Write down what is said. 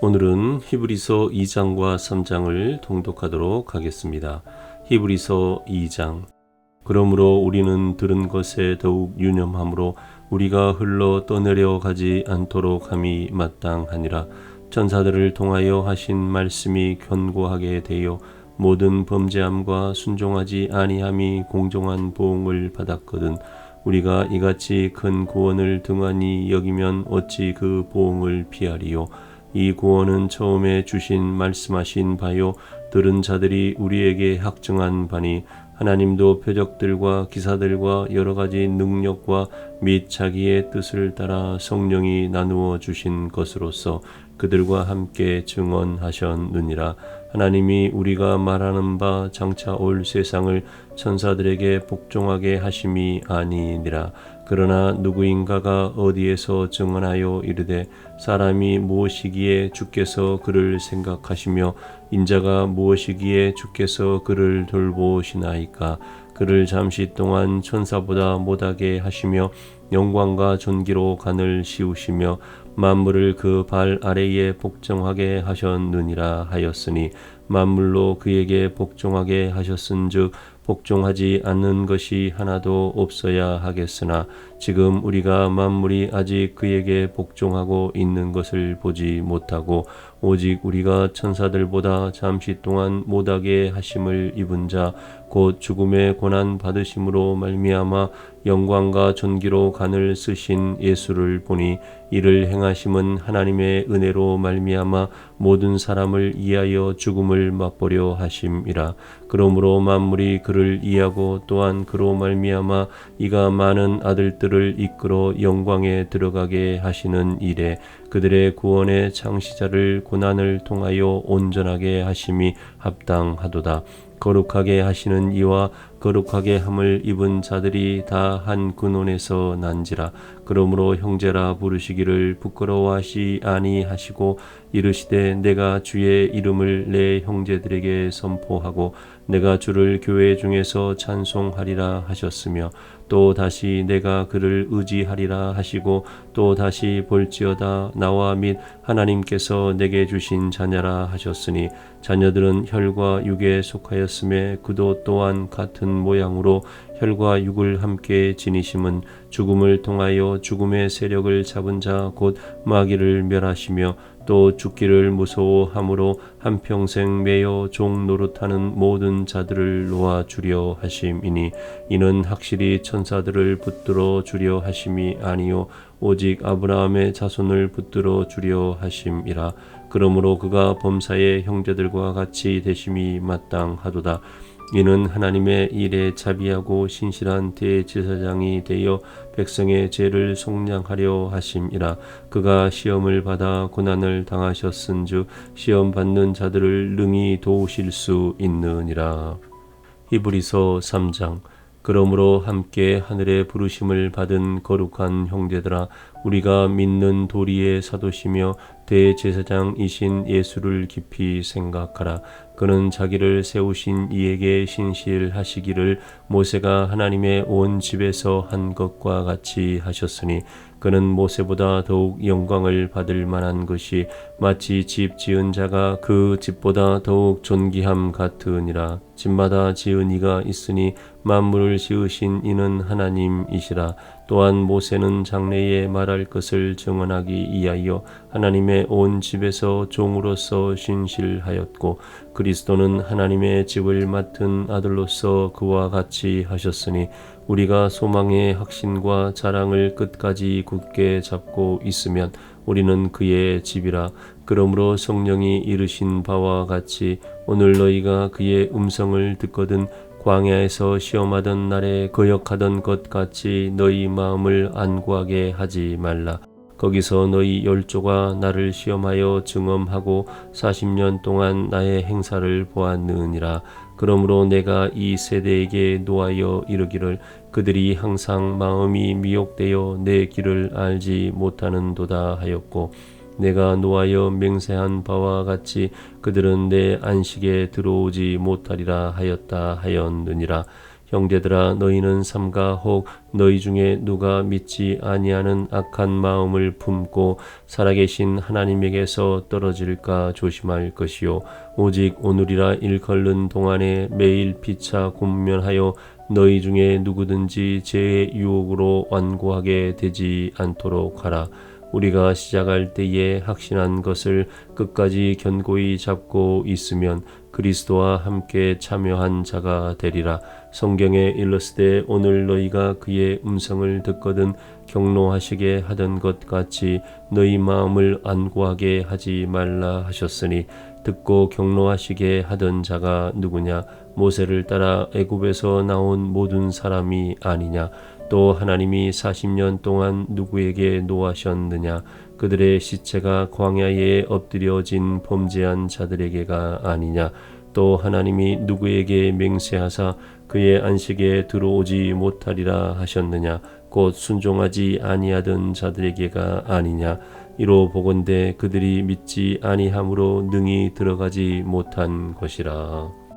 오늘은 히브리서 2장과 3장을 통독하도록 하겠습니다. 히브리서 2장. 그러므로 우리는 들은 것에 더욱 유념함으로 우리가 흘러 떠내려 가지 않도록 함이 마땅하니라. 천사들을 통하여 하신 말씀이 견고하게 되어 모든 범죄함과 순종하지 아니함이 공정한 보응을 받았거든 우리가 이같이 큰 구원을 등한히 여기면 어찌 그 보응을 피하리요 이 구원은 처음에 주신 말씀하신 바요 들은 자들이 우리에게 확증한 바니 하나님도 표적들과 기사들과 여러 가지 능력과 및 자기의 뜻을 따라 성령이 나누어 주신 것으로서 그들과 함께 증언하셨느니라. 하나님이 우리가 말하는 바 장차 올 세상을 천사들에게 복종하게 하심이 아니니라 그러나 누구인가가 어디에서 증언하여 이르되 사람이 무엇이기에 주께서 그를 생각하시며 인자가 무엇이기에 주께서 그를 돌보시나이까? 그를 잠시 동안 천사보다 못하게 하시며 영광과 존귀로 간을 씌우시며 만물을 그 발 아래에 복종하게 하셨느니라 하였으니 만물로 그에게 복종하게 하셨은즉 복종하지 않는 것이 하나도 없어야 하겠으나 지금 우리가 만물이 아직 그에게 복종하고 있는 것을 보지 못하고 오직 우리가 천사들보다 잠시 동안 못하게 하심을 입은 자 곧 죽음의 고난 받으심으로 말미암아 영광과 존귀로 간을 쓰신 예수를 보니 이를 행하심은 하나님의 은혜로 말미암아 모든 사람을 이하여 죽음을 맛보려 하심이라. 그러므로 만물이 그를 이하고 또한 그로 말미암아 이가 많은 아들들 을 이끌어 영광에 들어가게 하시는 일에 그들의 구원의 창시자를 고난을 통하여 온전하게 하심이 합당하도다. 거룩하게 하시는 이와 거룩하게 함을 입은 자들이 다 한 근원에서 난지라 그러므로 형제라 부르시기를 부끄러워하시 아니하시고 이르시되 내가 주의 이름을 내 형제들에게 선포하고 내가 주를 교회 중에서 찬송하리라 하셨으며 또 다시 내가 그를 의지하리라 하시고 또 다시 볼지어다 나와 및 하나님께서 내게 주신 자녀라 하셨으니 자녀들은 혈과 육에 속하였음에 그도 또한 같은 모양으로 혈과 육을 함께 지니심은 죽음을 통하여 죽음의 세력을 잡은 자 곧 마귀를 멸하시며 또 죽기를 무서워함으로 한평생 매여 종 노릇하는 모든 자들을 놓아 주려 하심이니 이는 확실히 천사들을 붙들어 주려 하심이 아니요 오직 아브라함의 자손을 붙들어 주려 하심이라. 그러므로 그가 범사의 형제들과 같이 되심이 마땅하도다 이는 하나님의 일에 자비하고 신실한 대제사장이 되어 백성의 죄를 속량하려 하심이라. 그가 시험을 받아 고난을 당하셨은즉 시험 받는 자들을 능히 도우실 수 있느니라. 히브리서 3장. 그러므로 함께 하늘의 부르심을 받은 거룩한 형제들아 우리가 믿는 도리의 사도시며 대제사장이신 예수를 깊이 생각하라. 그는 자기를 세우신 이에게 신실하시기를 모세가 하나님의 온 집에서 한 것과 같이 하셨으니 그는 모세보다 더욱 영광을 받을 만한 것이 마치 집 지은 자가 그 집보다 더욱 존귀함 같으니라. 집마다 지은 이가 있으니 만물을 지으신 이는 하나님이시라 또한 모세는 장래에 말할 것을 증언하기 위하여 하나님의 온 집에서 종으로서 신실하였고 그리스도는 하나님의 집을 맡은 아들로서 그와 같이 하셨으니 우리가 소망의 확신과 자랑을 끝까지 굳게 잡고 있으면 우리는 그의 집이라. 그러므로 성령이 이르신 바와 같이 오늘 너희가 그의 음성을 듣거든 광야에서 시험하던 날에 거역하던 것 같이 너희 마음을 안구하게 하지 말라. 거기서 너희 열조가 나를 시험하여 증언하고 40년 동안 나의 행사를 보았느니라. 그러므로 내가 이 세대에게 노하여 이르기를 그들이 항상 마음이 미혹되어 내 길을 알지 못하는도다 하였고 내가 노하여 맹세한 바와 같이 그들은 내 안식에 들어오지 못하리라 하였다 하였느니라. 형제들아 너희는 삼가 혹 너희 중에 누가 믿지 아니하는 악한 마음을 품고 살아계신 하나님에게서 떨어질까 조심할 것이요. 오직 오늘이라 일컬는 동안에 매일 피차 군면하여 너희 중에 누구든지 제 유혹으로 완고하게 되지 않도록 하라 우리가 시작할 때에 확신한 것을 끝까지 견고히 잡고 있으면 그리스도와 함께 참여한 자가 되리라. 성경에 일렀으되 오늘 너희가 그의 음성을 듣거든 경노하시게 하던 것 같이 너희 마음을 안고하게 하지 말라 하셨으니 듣고 경노하시게 하던 자가 누구냐 모세를 따라 애굽에서 나온 모든 사람이 아니냐 또 하나님이 40년 동안 누구에게 노하셨느냐? 그들의 시체가 광야에 엎드려진 범죄한 자들에게가 아니냐? 또 하나님이 누구에게 맹세하사 그의 안식에 들어오지 못하리라 하셨느냐? 곧 순종하지 아니하던 자들에게가 아니냐? 이로 보건대 그들이 믿지 아니함으로 능히 들어가지 못한 것이라